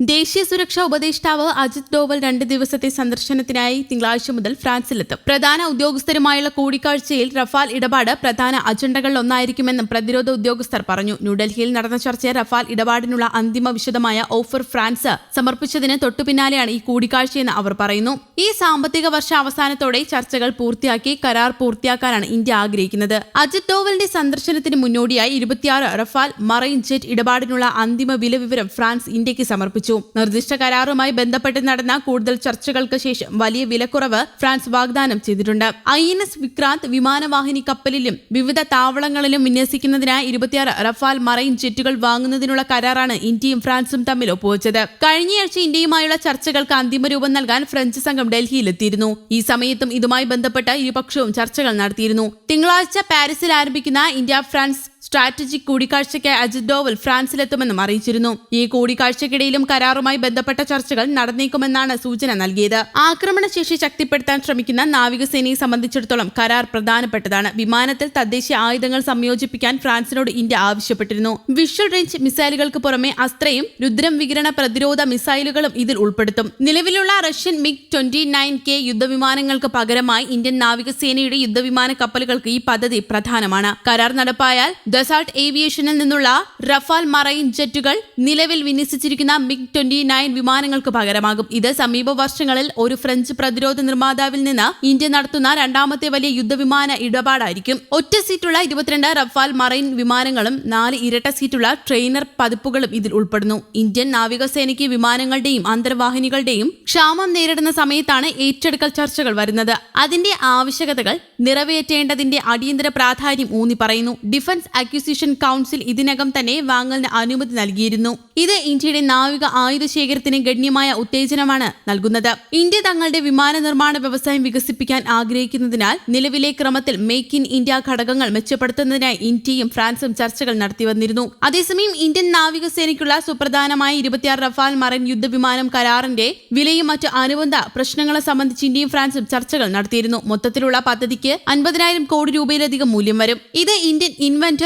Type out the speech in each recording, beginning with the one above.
ദേശീയ സുരക്ഷാ ഉപദേഷ്ടാവ് അജിത് ഡോവൽ രണ്ട് ദിവസത്തെ സന്ദർശനത്തിനായി തിങ്കളാഴ്ച മുതൽ ഫ്രാൻസിലെത്തും. പ്രധാന ഉദ്യോഗസ്ഥരുമായുള്ള കൂടിക്കാഴ്ചയിൽ റഫാൽ ഇടപാട് പ്രധാന അജണ്ടകളിൽ ഒന്നായിരിക്കുമെന്നും പ്രതിരോധ ഉദ്യോഗസ്ഥർ പറഞ്ഞു. ന്യൂഡൽഹിയിൽ നടന്ന ചർച്ചയിൽ റഫാൽ ഇടപാടിനുള്ള അന്തിമ വിശദമായ ഓഫർ ഫ്രാൻസ് സമർപ്പിച്ചതിന് തൊട്ടുപിന്നാലെയാണ് ഈ കൂടിക്കാഴ്ചയെന്ന് അവർ പറയുന്നു. ഈ സാമ്പത്തിക വർഷ അവസാനത്തോടെ ചർച്ചകൾ പൂർത്തിയാക്കി കരാർ പൂർത്തിയാക്കാനാണ് ഇന്ത്യ ആഗ്രഹിക്കുന്നത്. അജിത് ഡോവലിന്റെ സന്ദർശനത്തിന് മുന്നോടിയായി ഇരുപത്തിയാറ് റഫാൽ മറൈൻ ജെറ്റ് ഇടപാടിനുള്ള അന്തിമ വില വിവരം ഫ്രാൻസ് ഇന്ത്യയ്ക്ക് സമർപ്പിച്ചു. നിർദ്ദിഷ്ട കരാറുമായി ബന്ധപ്പെട്ട് നടന്ന കൂടുതൽ ചർച്ചകൾക്ക് ശേഷം വലിയ വിലക്കുറവ് ഫ്രാൻസ് വാഗ്ദാനം ചെയ്തിട്ടുണ്ട്. ഐ എൻ എസ് വിക്രാന്ത് വിമാനവാഹിനി കപ്പലിലും വിവിധ താവളങ്ങളിലും വിന്യസിക്കുന്നതിനായി ഇരുപത്തിയാറ് റഫാൽ മറൈൻ ജെറ്റുകൾ വാങ്ങുന്നതിനുള്ള കരാറാണ് ഇന്ത്യയും ഫ്രാൻസും തമ്മിൽ ഒപ്പുവെച്ചത്. കഴിഞ്ഞയാഴ്ച ഇന്ത്യയുമായുള്ള ചർച്ചകൾക്ക് അന്തിമരൂപം നൽകാൻ ഫ്രഞ്ച് സംഘം ഡൽഹിയിലെത്തിയിരുന്നു. ഈ സമയത്തും ഇതുമായി ബന്ധപ്പെട്ട് ഇരുപക്ഷവും ചർച്ചകൾ നടത്തിയിരുന്നു. തിങ്കളാഴ്ച പാരീസിൽ ആരംഭിക്കുന്ന ഇന്ത്യ ഫ്രാൻസ് സ്ട്രാറ്റജിക് കൂടിക്കാഴ്ചയ്ക്ക് അജിത് ഡോവൽ ഫ്രാൻസിലെത്തുമെന്നും അറിയിച്ചിരുന്നു. ഈ കൂടിക്കാഴ്ചയ്ക്കിടയിലും കരാറുമായി ബന്ധപ്പെട്ട ചർച്ചകൾ നടന്നേക്കുമെന്നാണ് സൂചന നൽകിയത്. ആക്രമണശേഷി ശക്തിപ്പെടുത്താൻ ശ്രമിക്കുന്ന നാവികസേനയെ സംബന്ധിച്ചിടത്തോളം കരാർ പ്രധാനപ്പെട്ടതാണ്. വിമാനത്തിൽ തദ്ദേശീയ ആയുധങ്ങൾ സംയോജിപ്പിക്കാൻ ഫ്രാൻസിനോട് ഇന്ത്യ ആവശ്യപ്പെട്ടിരുന്നു. വിഷ്വൽ റേഞ്ച് മിസൈലുകൾക്ക് പുറമെ അസ്ത്രയും രുദ്രം വികിരണ പ്രതിരോധ മിസൈലുകളും ഇതിൽ ഉൾപ്പെടുത്തും. നിലവിലുള്ള Russian MiG twenty nine K യുദ്ധവിമാനങ്ങൾക്ക് പകരമായി ഇന്ത്യൻ നാവികസേനയുടെ യുദ്ധവിമാന കപ്പലുകൾക്ക് ഈ പദ്ധതി പ്രധാനമാണ്. കരാർ നടപ്പായാൽ ദസാൾട്ട് ഏവിയേഷനിൽ നിന്നുള്ള റഫാൽ മറൈൻ ജെറ്റുകൾ നിലവിൽ വിന്യസിച്ചിരിക്കുന്ന മിഗ് ട്വന്റി നയൻ വിമാനങ്ങൾക്ക് പകരമാകും. ഇത് സമീപ വർഷങ്ങളിൽ ഒരു ഫ്രഞ്ച് പ്രതിരോധ നിർമ്മാതാവിൽ നിന്ന് ഇന്ത്യ നടത്തുന്ന രണ്ടാമത്തെ വലിയ യുദ്ധവിമാന ഇടപാടായിരിക്കും. ഒറ്റ സീറ്റുള്ള ഇരുപത്തിരണ്ട് റഫാൽ മറൈൻ വിമാനങ്ങളും നാല് ഇരട്ട സീറ്റുള്ള ട്രെയിനർ പതിപ്പുകളും ഇതിൽ ഉൾപ്പെടുന്നു. ഇന്ത്യൻ നാവികസേനയ്ക്ക് വിമാനങ്ങളുടെയും അന്തർവാഹിനികളുടെയും ക്ഷാമം നേരിടുന്ന സമയത്താണ് ഏറ്റെടുക്കൽ ചർച്ചകൾ വരുന്നത്. അതിന്റെ ആവശ്യകതകൾ നിറവേറ്റേണ്ടതിന്റെ അടിയന്തര പ്രാധാന്യം ഊന്നി പറയുന്നു ഡിഫൻസ് അക്വിസിഷൻ കൗൺസിൽ ഇതിനകം തന്നെ വാങ്ങലിന് അനുമതി നൽകിയിരുന്നു. ഇത് ഇന്ത്യയുടെ നാവിക ആയുധ ശേഖരത്തിന് ഗണ്യമായ ഉത്തേജനമാണ് നൽകുന്നത്. ഇന്ത്യ തങ്ങളുടെ വിമാന നിർമ്മാണ വ്യവസായം വികസിപ്പിക്കാൻ ആഗ്രഹിക്കുന്നതിനാൽ നിലവിലെ ക്രമത്തിൽ മേക്ക് ഇൻ ഇന്ത്യ ഘടകങ്ങൾ മെച്ചപ്പെടുത്തുന്നതിനായി ഇന്ത്യയും ഫ്രാൻസും ചർച്ചകൾ നടത്തിവന്നിരുന്നു അതേസമയം ഇന്ത്യൻ നാവികസേനയ്ക്കുള്ള സുപ്രധാനമായ ഇരുപത്തിയാറ് റഫാൽ മറൈൻ യുദ്ധവിമാനം കരാറിന്റെ വിലയും മറ്റ് അനുബന്ധ പ്രശ്നങ്ങളെ സംബന്ധിച്ച് ഇന്ത്യയും ഫ്രാൻസും ചർച്ചകൾ നടത്തിയിരുന്നു. മൊത്തത്തിലുള്ള പദ്ധതിക്ക് അൻപതിനായിരം കോടി രൂപയിലധികം മൂല്യം വരും. ഇത് ഇന്ത്യൻ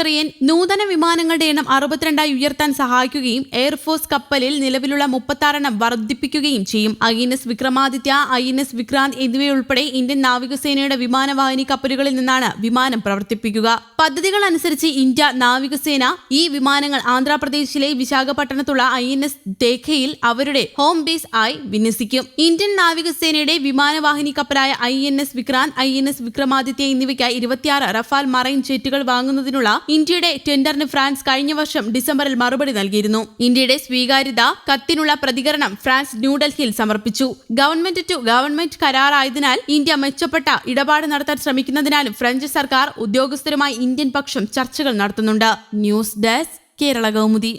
ഇൻവെന്ററിയൻ നൂതന വിമാനങ്ങളുടെ എണ്ണം അറുപത്തിരണ്ടായി ഉയർത്താൻ സഹായിക്കുകയും എയർഫോഴ്സ് കപ്പലിൽ നിലവിലുള്ള മുപ്പത്താറെണ്ണം വർദ്ധിപ്പിക്കുകയും ചെയ്യും. I N S Vikramaditya I N S Vikrant എന്നിവയുൾപ്പെടെ ഇന്ത്യൻ നാവികസേനയുടെ വിമാനവാഹിനി കപ്പലുകളിൽ നിന്നാണ് വിമാനം പ്രവർത്തിപ്പിക്കുക. പദ്ധതികൾ അനുസരിച്ച് ഇന്ത്യ നാവികസേന ഈ വിമാനങ്ങൾ ആന്ധ്രാപ്രദേശിലെ വിശാഖപട്ടണത്തുള്ള ഐ എൻ എസ് ദേഖയിൽ അവരുടെ ഹോം ബേസ് ആയി വിന്യസിക്കും. ഇന്ത്യൻ നാവികസേനയുടെ വിമാനവാഹിനി കപ്പലായ I N S Vikrant I N S Vikramaditya എന്നിവയ്ക്കായി ഇരുപത്തിയാറ് റഫാൽ മറൈൻ ജെറ്റുകൾ വാങ്ങുന്നതിനുള്ള ഇന്ത്യയുടെ ടെൻഡറിന് ഫ്രാൻസ് കഴിഞ്ഞ വർഷം ഡിസംബറിൽ മറുപടി നൽകിയിരുന്നു. ഇന്ത്യയുടെ സ്വീകാര്യത കത്തിനുള്ള പ്രതികരണം ഫ്രാൻസ് ന്യൂഡൽഹിയിൽ സമർപ്പിച്ചു. ഗവൺമെന്റ് ടു ഗവൺമെന്റ് കരാറായതിനാൽ ഇന്ത്യ മെച്ചപ്പെട്ട ഇടപാട് നടത്താൻ ശ്രമിക്കുന്നതിനാലും ഫ്രഞ്ച് സർക്കാർ ഉദ്യോഗസ്ഥരുമായി ഇന്ത്യൻ പക്ഷം ചർച്ചകൾ നടത്തുന്നുണ്ട്. News desk Kerala Kaumudi.